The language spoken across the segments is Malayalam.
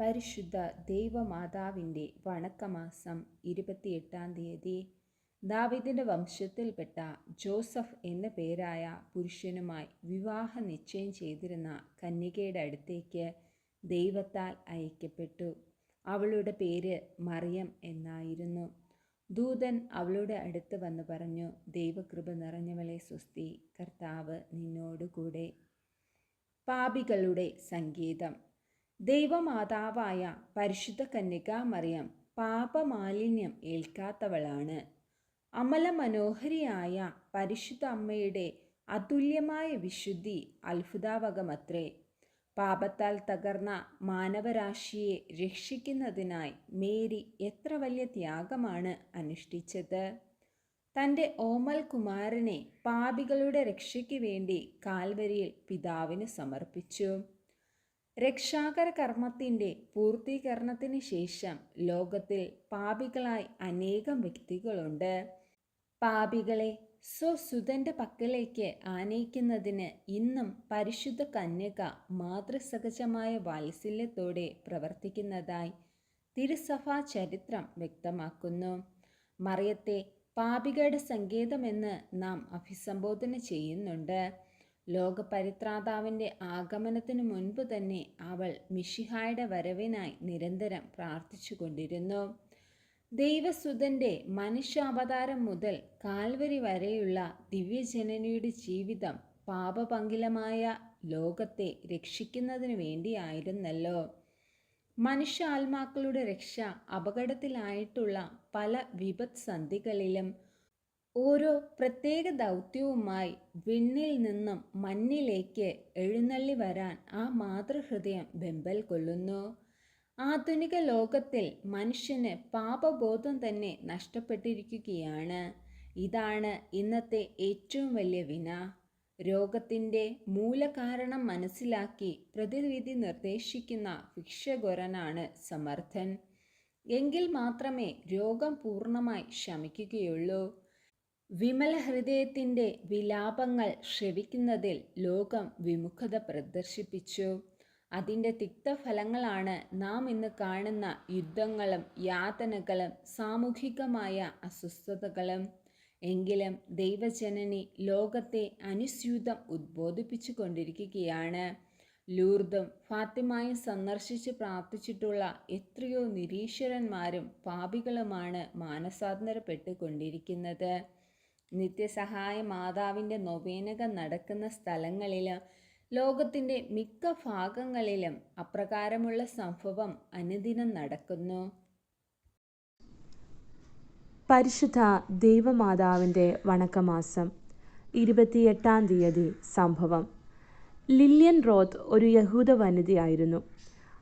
പരിശുദ്ധ ദൈവമാതാവിന്റെ വണക്കമാസം ഇരുപത്തിയെട്ടാം തീയതി ദാവിദിന്റെ വംശത്തിൽപ്പെട്ട ജോസഫ് എന്ന പേരായ പുരുഷനുമായി വിവാഹ നിശ്ചയം ചെയ്തിരുന്ന കന്യകയുടെ അടുത്തേക്ക് ദൈവത്താൽ അയക്കപ്പെട്ടു. അവളുടെ പേര് മറിയം എന്നായിരുന്നു. ദൂതൻ അവളുടെ അടുത്ത് വന്ന് പറഞ്ഞു ദൈവകൃപ നിറഞ്ഞവളെ സ്വസ്തി കർത്താവ് നിന്നോടുകൂടെ. പാപികളുടെ സംഗീതം. ദൈവമാതാവായ പരിശുദ്ധ കന്യക മറിയം പാപമാലിന്യം ഏൽക്കാത്തവളാണ്. അമല മനോഹരിയായ പരിശുദ്ധ അമ്മയുടെ അതുല്യമായ വിശുദ്ധി അത്ഭുതാവകമത്രേ. പാപത്താൽ തകർന്ന മാനവരാശിയെ രക്ഷിക്കുന്നതിനായി മേരി എത്ര വലിയ ത്യാഗമാണ് അനുഷ്ഠിച്ചത്. തന്റെ ഓമൽ കുമാരനെ പാപികളുടെ രക്ഷയ്ക്ക് വേണ്ടി കാൽവരിയിൽ പിതാവിന് സമർപ്പിച്ചു. രക്ഷാകര കർമ്മത്തിന്റെ പൂർത്തീകരണത്തിന് ശേഷം ലോകത്തിൽ പാപികളായി അനേകം വ്യക്തികളുണ്ട്. പാപികളെ സ്വസുതന്റെ പക്കലേക്ക് ആനയിക്കുന്നതിന് ഇന്നും പരിശുദ്ധ കന്യക മാതൃസഹജമായ വാത്സല്യത്തോടെ പ്രവർത്തിക്കുന്നതായി തിരുസഭാ ചരിത്രം വ്യക്തമാക്കുന്നു. മറിയത്തെ പാപികയുടെ സങ്കേതമെന്ന് നാം അഭിസംബോധന ചെയ്യുന്നുണ്ട്. ലോകപരിത്രാതാവിന്റെ ആഗമനത്തിനു മുൻപ് തന്നെ അവൾ മിഷിഹായുടെ വരവിനായി നിരന്തരം പ്രാർത്ഥിച്ചു കൊണ്ടിരുന്നു. ദൈവസുതന്റെ മനുഷ്യാവതാരം മുതൽ കാൽവരി വരെയുള്ള ദിവ്യജനനിയുടെ ജീവിതം പാപപങ്കിലമായ ലോകത്തെ രക്ഷിക്കുന്നതിനു വേണ്ടിയായിരുന്നല്ലോ. മനുഷ്യ ആത്മാക്കളുടെ രക്ഷ അപകടത്തിലായിട്ടുള്ള പല വിപത് സന്ധികളിലും ഓരോ പ്രത്യേക ദൗത്യവുമായി വിണ്ണിൽ നിന്നും മണ്ണിലേക്ക് എഴുന്നള്ളി വരാൻ ആ മാതൃഹൃദയം വെമ്പൽ കൊള്ളുന്നു. ആധുനിക ലോകത്തിൽ മനുഷ്യന് പാപബോധം തന്നെ നഷ്ടപ്പെട്ടിരിക്കുകയാണ്. ഇതാണ് ഇന്നത്തെ ഏറ്റവും വലിയ വിന. രോഗത്തിന്റെ മൂലകാരണം മനസ്സിലാക്കി പ്രതിവിധി നിർദ്ദേശിക്കുന്ന ഭിക്ഷഗൊരനാണ് സമർത്ഥൻ. എങ്കിൽ മാത്രമേ രോഗം പൂർണമായി ശമിക്കുകയുള്ളൂ. വിമല ഹൃദയത്തിന്റെ വിലാപങ്ങൾ ശ്രവിക്കുന്നതിൽ ലോകം വിമുഖത പ്രദർശിപ്പിച്ചു. അതിന്റെ തിക്തഫലങ്ങളാണ് നാം ഇന്ന് കാണുന്ന യുദ്ധങ്ങളും യാതനകളും സാമൂഹികമായ അസ്വസ്ഥതകളും. എങ്കിലും ദൈവജനനി ലോകത്തെ അനുസ്യൂതം ഉദ്ബോധിപ്പിച്ചു കൊണ്ടിരിക്കുകയാണ്. ലൂർദും ഫാത്തിമായും സന്ദർശിച്ച് പ്രാർത്ഥിച്ചിട്ടുള്ള എത്രയോ നിരീശ്വരന്മാരും പാപികളുമാണ് മാനസാന്തരപ്പെട്ടുകൊണ്ടിരിക്കുന്നത്. നിത്യസഹായ മാതാവിന്റെ നൊവേനക നടക്കുന്ന സ്ഥലങ്ങളിൽ ലോകത്തിന്റെ മിക്ക ഭാഗങ്ങളിലും അപ്രകാരമുള്ള സംഭവം അനുദിനം നടക്കുന്നു. പരിശുദ്ധ ദൈവമാതാവിന്റെ വണക്കമാസം ഇരുപത്തിയെട്ടാം തീയതി സംഭവം. ലില്യൻ റോത്ത് ഒരു യഹൂദ വനിതയായിരുന്നു.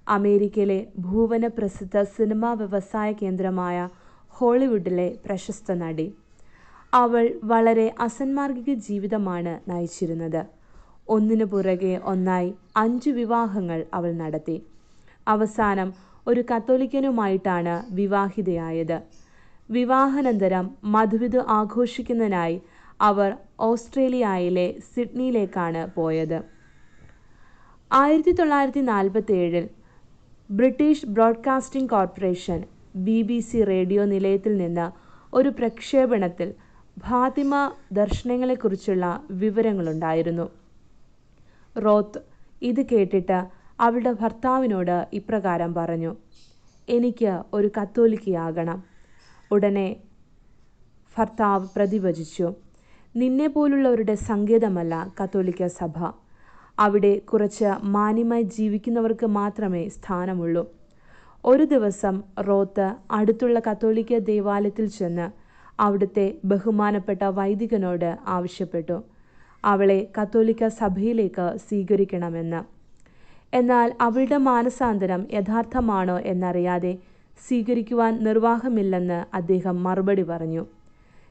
അമേരിക്കയിലെ ഭൂവന പ്രസിദ്ധ സിനിമാ വ്യവസായ കേന്ദ്രമായ ഹോളിവുഡിലെ പ്രശസ്ത നടി. അവൾ വളരെ അസന്മാർഗിക ജീവിതമാണ് നയിച്ചിരുന്നത്. ഒന്നിനു പുറകെ ഒന്നായി അഞ്ചു വിവാഹങ്ങൾ അവൾ നടത്തി. അവസാനം ഒരു കത്തോലിക്കനുമായിട്ടാണ് വിവാഹിതയായത്. വിവാഹാനന്തരം മധുവിധു ആഘോഷിക്കുന്നതിനായി അവർ ഓസ്ട്രേലിയയിലെ സിഡ്നിയിലേക്കാണ് പോയത്. ആയിരത്തി തൊള്ളായിരത്തി നാൽപ്പത്തി ഏഴിൽ British Broadcasting Corporation B B C radio നിലയത്തിൽ നിന്ന് ഒരു പ്രക്ഷേപണത്തിൽ ഫാത്തിമ ദർശനങ്ങളെക്കുറിച്ചുള്ള വിവരങ്ങളുണ്ടായിരുന്നു. റോത്ത് ഇത് കേട്ടിട്ട് അവളുടെ ഭർത്താവിനോട് ഇപ്രകാരം പറഞ്ഞു എനിക്ക് ഒരു കത്തോലിക്കയാകണം. ഉടനെ ഭർത്താവ് പ്രതിവചിച്ചു നിന്നെപ്പോലുള്ളവരുടെ സങ്കേതമല്ല കത്തോലിക്ക സഭ. അവിടെ കുറച്ച് മാന്യമായി ജീവിക്കുന്നവർക്ക് മാത്രമേ സ്ഥാനമുള്ളൂ. ഒരു ദിവസം റോത്ത് അടുത്തുള്ള കത്തോലിക്ക ദേവാലയത്തിൽ ചെന്ന് അവിടുത്തെ ബഹുമാനപ്പെട്ട വൈദികനോട് ആവശ്യപ്പെട്ടു. അവളെ കത്തോലിക്ക സഭയിലേക്ക് സ്വീകരിക്കണമെന്ന്. എന്നാൽ അവളുടെ മാനസാന്തരം യഥാർത്ഥമാണോ എന്നറിയാതെ സ്വീകരിക്കുവാൻ നിർവാഹമില്ലെന്ന് അദ്ദേഹം മറുപടി പറഞ്ഞു.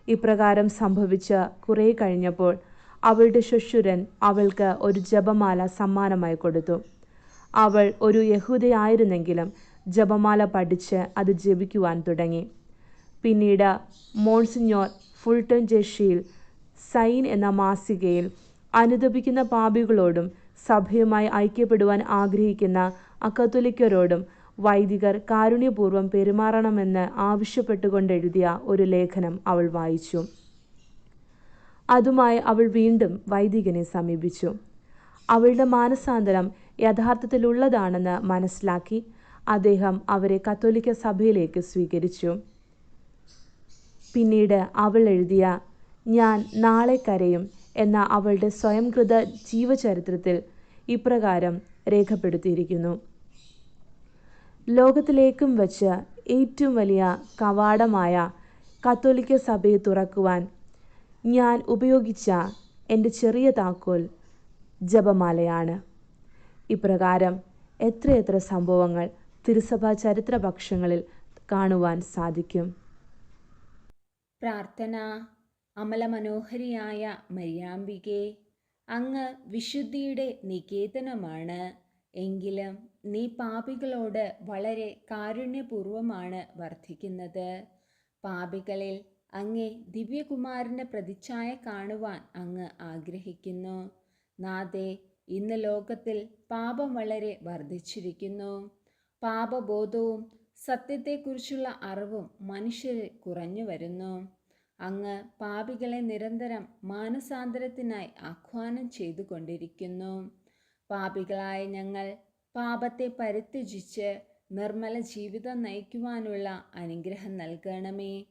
ഇപ്രകാരം സംഭവിച്ച കുറേ കഴിഞ്ഞപ്പോൾ അവളുടെ ശുശുരൻ അവൾക്ക് ഒരു ജപമാല സമ്മാനമായി കൊടുത്തു. അവൾ ഒരു യഹൂദയായിരുന്നെങ്കിലും ജപമാല പഠിച്ച് അത് ജപിക്കുവാൻ തുടങ്ങി. പിന്നീട് മോൺസിഞ്ഞോർ ഫുൾട്ടൺ ജെഷിയിൽ സൈൻ എന്ന മാസികയിൽ അനുദപിക്കുന്ന പാപികളോടും സഭയുമായി ഐക്യപ്പെടുവാൻ ആഗ്രഹിക്കുന്ന അക്കത്തോലിക്കരോടും വൈദികർ കാരുണ്യപൂർവം പെരുമാറണമെന്ന് ആവശ്യപ്പെട്ടുകൊണ്ടെഴുതിയ ഒരു ലേഖനം അവൾ വായിച്ചു. അതുമായി അവൾ വീണ്ടും വൈദികനെ സമീപിച്ചു. അവളുടെ മാനസാന്തരം യഥാർത്ഥത്തിലുള്ളതാണെന്ന് മനസ്സിലാക്കി അദ്ദേഹം അവരെ കത്തോലിക്ക സഭയിലേക്ക് സ്വീകരിച്ചു. പിന്നീട് അവൾ എഴുതിയ ഞാൻ നാളെ കരയും എന്ന അവളുടെ സ്വയംകൃത ജീവചരിത്രത്തിൽ ഇപ്രകാരം രേഖപ്പെടുത്തിയിരിക്കുന്നു. ലോകത്തിലേക്കും വച്ച് ഏറ്റവും വലിയ കവാടമായ കത്തോലിക്ക സഭയെ തുറക്കുവാൻ ഞാൻ ഉപയോഗിച്ച എന്റെ ചെറിയ താക്കോൽ ജപമാലയാണ്. ഇപ്രകാരം എത്രയെത്ര സംഭവങ്ങൾ തിരുസഭാ ചരിത്രപക്ഷങ്ങളിൽ കാണുവാൻ സാധിക്കും. പ്രാർത്ഥന അമലമനോഹരിയായ മര്യാമ്പികെ അങ്ങ് വിശുദ്ധിയുടെ നികേതനമാണ്. എങ്കിലും നീ പാപികളോട് വളരെ കാരുണ്യപൂർവമാണ് വർദ്ധിക്കുന്നത് പാപികളിൽ അങ്ങേ ദിവ്യകുമാരന്റെ പ്രതിച്ഛായ കാണുവാൻ അങ്ങ് ആഗ്രഹിക്കുന്നു. നാദേ ഇന്ന് ലോകത്തിൽ പാപം വളരെ വർദ്ധിച്ചിരിക്കുന്നു. പാപബോധവും സത്യത്തെക്കുറിച്ചുള്ള അറിവും മനുഷ്യരിൽ കുറഞ്ഞു വരുന്നു. അങ്ങ് പാപികളെ നിരന്തരം മാനസാന്തരത്തിനായി ആഹ്വാനം ചെയ്തുകൊണ്ടിരിക്കുന്നു. പാപികളായ ഞങ്ങൾ പാപത്തെ പരിത്യജിച്ച് നിർമ്മല ജീവിതം നയിക്കുവാനുള്ള അനുഗ്രഹം നൽകണമേ.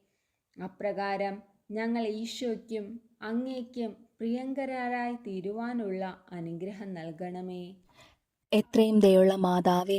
അപ്രകാരം ഞങ്ങൾ ഈശോയ്ക്കും അങ്ങേക്കും പ്രിയങ്കരായി തീരുവാനുള്ള അനുഗ്രഹം നൽകണമേ. എത്രയും ദയുള്ള മാതാവേ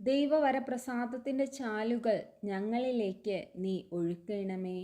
ദൈവവരപ്രസാദത്തിന്റെ ചാലുകൾ ഞങ്ങളിലേക്ക് നീ ഒഴുക്കണമേ.